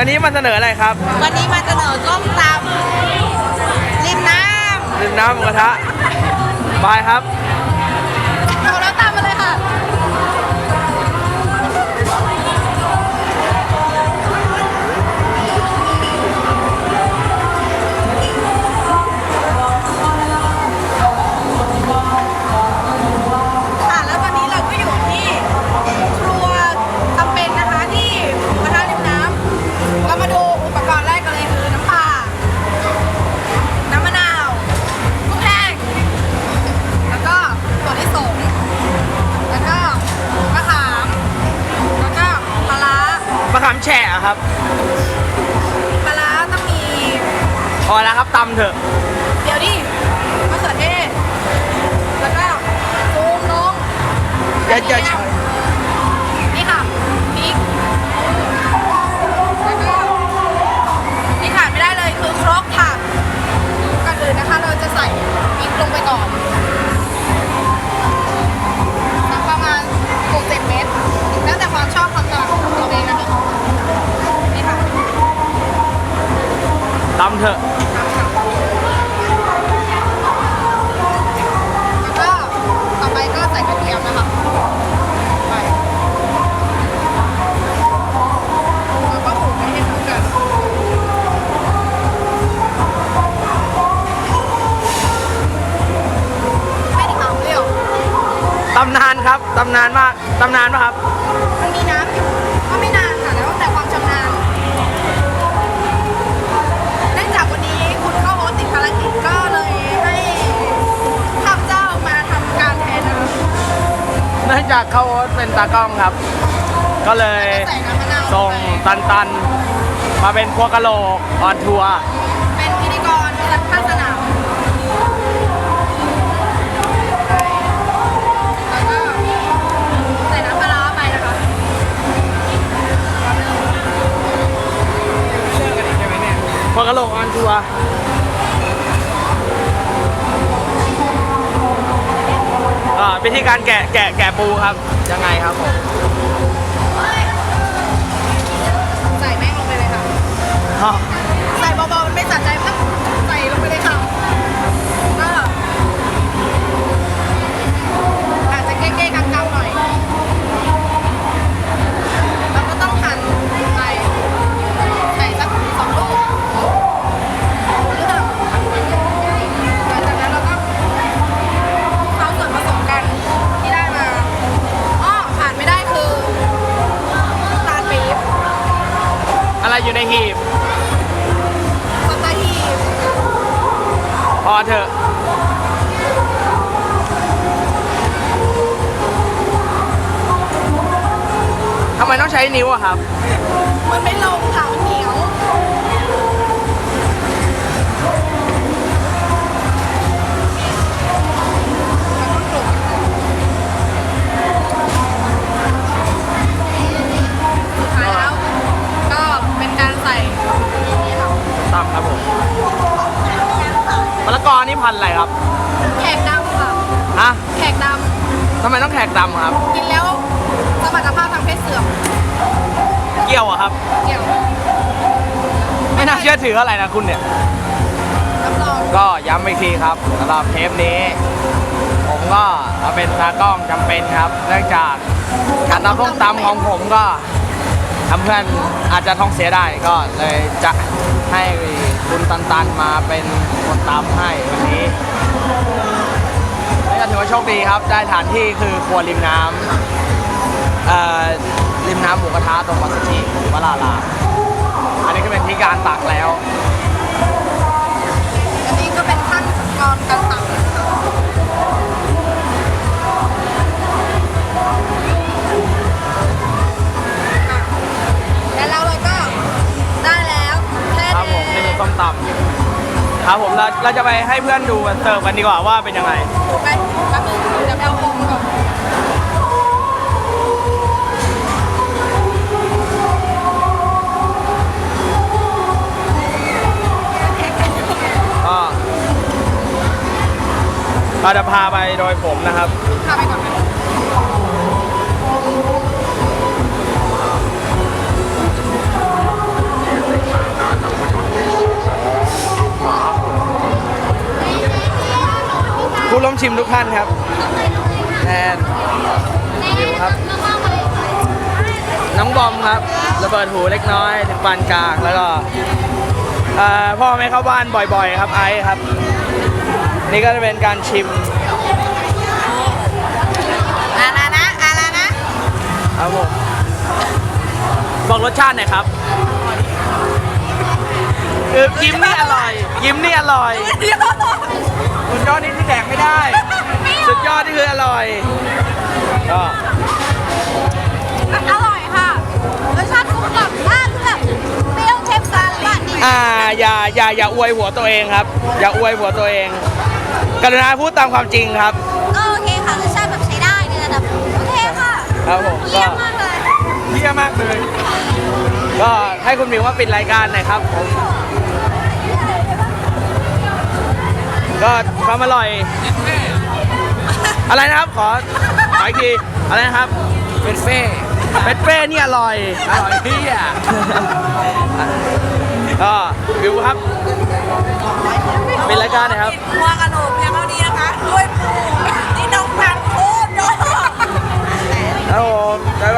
วันนี้มาเสนออะไรครับวันนี้มาเสนอส้มตำริมน้ริมน้ำหมูกระทะบายครับะขามแฉะครับ ปลาร้าต้องมี พอแล้วครับตำเถอะ เดี๋ยวดิมะเขือเทศแล้วก็ซูมลงอย่าอย่านี่ ตำนานครับ ตำนานมาก ตำนานปะครับ มันมีน้ำอยู่ก็ไม่นานค่ะแล้วแต่ความชำนาญเนื่องจากวันนี้คุณเข้าโฮสติดภารกิจก็เลยให้ข้าพเจ้ามาทำการแทนนะคะเนื่องจากเขาเป็นตากล้องครับ ก็เลยใส่น้ำมะนาวลส่งไป ตันตันๆมาเป็นพวกกะโหลกออนทัวร์ วร์อ่าวิธีการแกะแกะแกะปูครับ ยังไงครับผมใส่แม่งลงไปเลยค่ะอ๋อใส่เบาๆมันไม่สะใจมันต้ อะไรอยู่ในหีบสตาฮีพอเถอะทำไมต้องใช้นิ้วอะครับ มันไม่ลงค่ะมันเหนียวมัน พันธุ์อะไรครับ แขกดำค่ะ ฮะแขกดทำไมต้องแขกดำครับำกินแล้วสมรรถภาพทางเพศเสื่อมเกี่ยวอะครับ เกี่ยวไม่น่าเชื่อถืออะไรนะคุณเนี่ย รับรองก็ย้ำอีกทีครับสำหรับเทปนี้ ผมก็มาเป็นตากล้องจำเป็นครับ เนื่องจากการตำส้มตำของผมก็ทำเพื่อนอาจจะท้องเสียได้ก็เลยจะ ให้คุณตันตันมาเป็นคนตามให้วันนี้นี่ก็ถือว่าโชคดีครับ ได้ฐานที่คือครัวริมน้ำริมน้ำหมูกระทะตรงวัดสุทธิวลาลา อันนี้ก็เป็นที่การตักแล้ว ครับผมเราเราจะไปให้เพื่อนดูเสิร์ฟกันดีกว่าว่าเป็นยังไง ไปแป๊บนึงเดี๋ยวไปเอาโฟมก่อนก็เราจะพาไปโดยผมนะครับ พาไปก่อนไหม ชิมทุกท่านครับแอนชิมครับ น้องบอมครับ ระเบิดหูเล็กน้อยถึงปานกลางแล้วก็เอ่อพ่อไม่เข้าบ้านบ่อยๆ ครับไอซ์ครับ นี่ก็จะเป็นการชิมอ่านะนะอ่านะนะครับผมบอกรสชาติหน่อยครับ คือยิ้มนี่อร่อย ยิ้มนี่อร่อยเดี๋ยวสุดยอดนี่ที่แดกไม่ได้ สุดยอดนี่คืออร่อยก็อร่อยค่ะรสชาติกลมกล่อมมากคือแบบเปรี้ยวเค็มซ่าหวานดีอ่าอย่าอย่าอย่าอวยหัวตัวเองครับ อย่าอวยหัวตัวเอง กรุณาพูดตามความจริงครับ ก็โอเคค่ะรสชาติแบบใช้ได้ในระดับโอเคค่ะครับผมเยี่ก็ยมมากเลย เยี่ยมมากเลย ก็ให้คุณมิวว่าปิดรายการหน่อยครับผม ก็ความอร่อย อะไรนะครับขอขอีกทีอะไรนะครับเป็นเฟ่เป็นเฟ้เนี่ยอร่อยอร่อยพี่อะก็วิวครับ เป็นรายการนะครับวัวกระโหลกเพียงเท่านี้นะคะด้วยปูที่น้องพังโคตรเยอะ ครับผมบ๊ายบาย